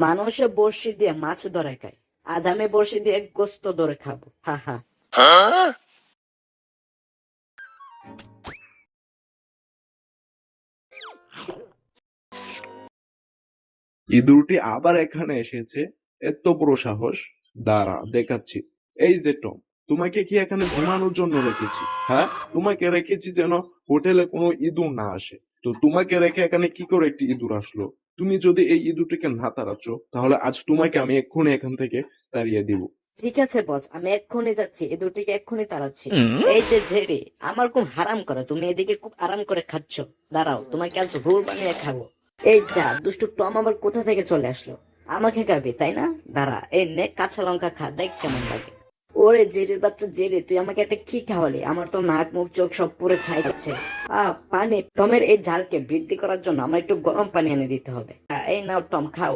মানুষে বড়শি দিয়ে মাছ ধরে খায়। আজ আমি বড়শি দিয়ে গোস্ত ধরে খাব। হা হা। ইঁদুরটি আবার এখানে এসেছে। এত বড় সাহস। দাঁড়া, দেখাচ্ছি। এই যে টম, তোমাকে কি এখানে ঘুমানোর জন্য রেখেছি? হ্যাঁ? তোমাকে রেখেছি যেন হোটেলে কোনো ইঁদুর না আসে। তো তোমাকে রেখে এখানে কি করে একটি ইঁদুর আসলো? তুমি যদি এই ইঁদুরটিকে না তাড়াচ্ছ তাহলে আজ তোমাকে আমি এক্ষুনি এখান থেকে তাড়িয়ে দিব। ঠিক আছে বস আমি এক্ষুনি যাচ্ছি। এই দুটিকে এক্ষুনি তাড়াচ্ছি। এই যে ঝেড়ে আমার খুব হারাম করে। তুমি এদিকে খুব আরাম করে খাচ্ছ। দাঁড়াও তোমাকে আজ রোল বানিয়ে খাব। এই যা দুষ্টু টম আবার কোথা থেকে চলে আসলো? আমাকে খাবি তাই না? দাঁড়া এই নে কাঁচা লঙ্কা খা দেখ কেমন লাগে। ওরে জেরের বাচ্চা জেরে, তুই আমাকে একটা কি খাওয়ালি? আমার তো নাক, মুখ, চোখ সব পুরো ছাই যাচ্ছে। আহ পানি, টমের এই ঝালকে বৃদ্ধি করার জন্য আমার একটু গরম পানি এনে দিতে হবে। এই নাও টম, খাও।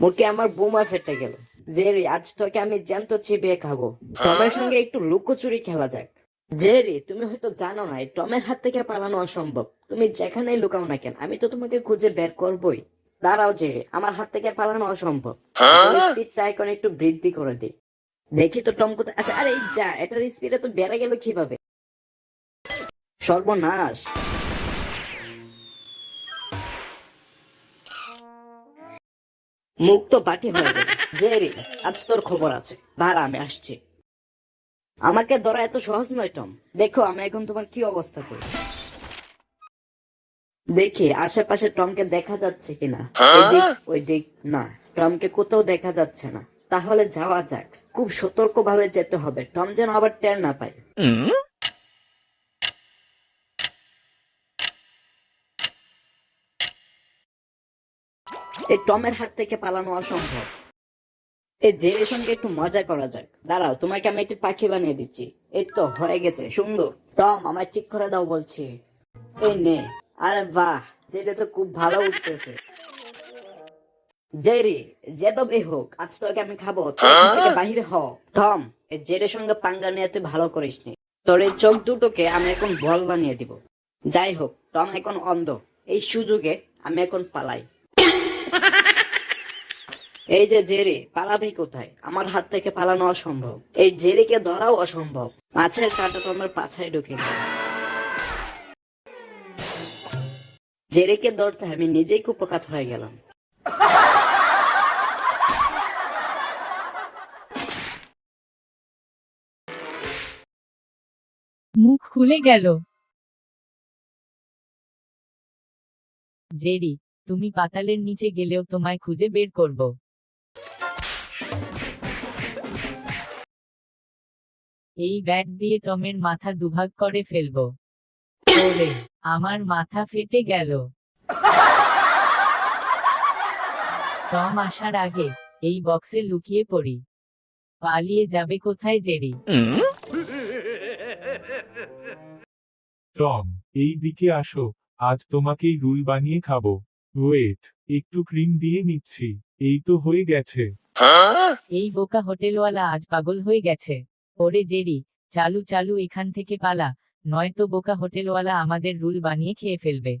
মুখে আমার বোমা ফেটে গেল। জেরি, আজ তোকে আমি জ্যান্ত চিবিয়ে খাব। টমের সঙ্গে একটু লুকোচুরি খেলা যাক। জেরি, তুমি হয়তো জানো না টমের হাত থেকে পালানো অসম্ভব। তুমি যেখানেই লুকাও না কেন, আমি তো তোমাকে খুঁজে বের করবই। দাঁড়াও জেরি আমার হাত থেকে পালানো অসম্ভব। স্পিডটা এখন একটু বৃদ্ধি করে দিই দেখি তো টম কোথায় আচ্ছা আরে যা এটার স্পিডে তো বেড়ে গেল কীভাবে? সর্বনাশ। মুখ তো বাটি হয়ে গেল। জেরি আজ তোর খবর আছে। দাঁড়া আমি আসছি। আমাকে ধরা এত সহজ নয় টম। দেখো আমি এখন তোমার কি অবস্থা করি? দেখি আশেপাশে টমকে দেখা যাচ্ছে কিনা? ওই দিক না টমকে কোথাও দেখা যাচ্ছে না। তাহলে যাওয়া যাক। খুব সতর্ক ভাবে যেতে হবে। টম যেন আবার টের না পায়। এই টমের হাত থেকে পালানো অসম্ভব। এই জেলের সঙ্গে একটু মজা করা যাক। দাঁড়াও তোমাকে আমি একটি পাখি বানিয়ে দিচ্ছি। এই তো হয়ে গেছে সুন্দর। টম আমায় ঠিক করে দাও বলছি। এই নে আরে বাহ যেটা তো খুব ভালো উঠতেছে। জেরি যেভাবে হোক আজ তোকে আমি খাব। এখান থেকে বাহিরে হ। টম জেরের সঙ্গে পাঙ্গা নিয়ে তুই ভালো করিস নি। তোর এই চোখ দুটোকে আমি এখন বল বানিয়ে দিব। যাই হোক টম এখন অন্ধ। এই সুযোগে আমি এখন পালাই। এই যে জেরে পালাবি কোথায়? আমার হাত থেকে পালানো অসম্ভব। এই জেরিকে ধরাও অসম্ভব। মাছের কাঁটা তো আমার পাছায় ঢুকে গেল জেরেকে ধরতে আমি নিজেই কুপকাত হয়ে গেলাম। মুখ খুলে গেল। জেরি, তুমি পাতালের নিচে গেলেও তোমায় খুঁজে বের করব। এই ব্যাট দিয়ে টমের মাথা দুভাগ করে ফেলব। ওরে আমার মাথা ফেটে গেল। টম আসার আগে এই বক্সে লুকিয়ে পড়ি। পালিয়ে যাবে কোথায় জেরি? টম এই দিকে আসো আজ তোমাকেই রুল বানিয়ে খাব। ওয়েট একটু ক্রিম দিয়ে নিচ্ছি এই তো হয়ে গেছে। এই বোকা হোটেলওয়ালা আজ পাগল হয়ে গেছে। ওরে জেরি চালু চালু এখান থেকে পালা। নয়তো বোকা হোটেলওয়ালা আমাদের রুল বানিয়ে খেয়ে ফেলবে।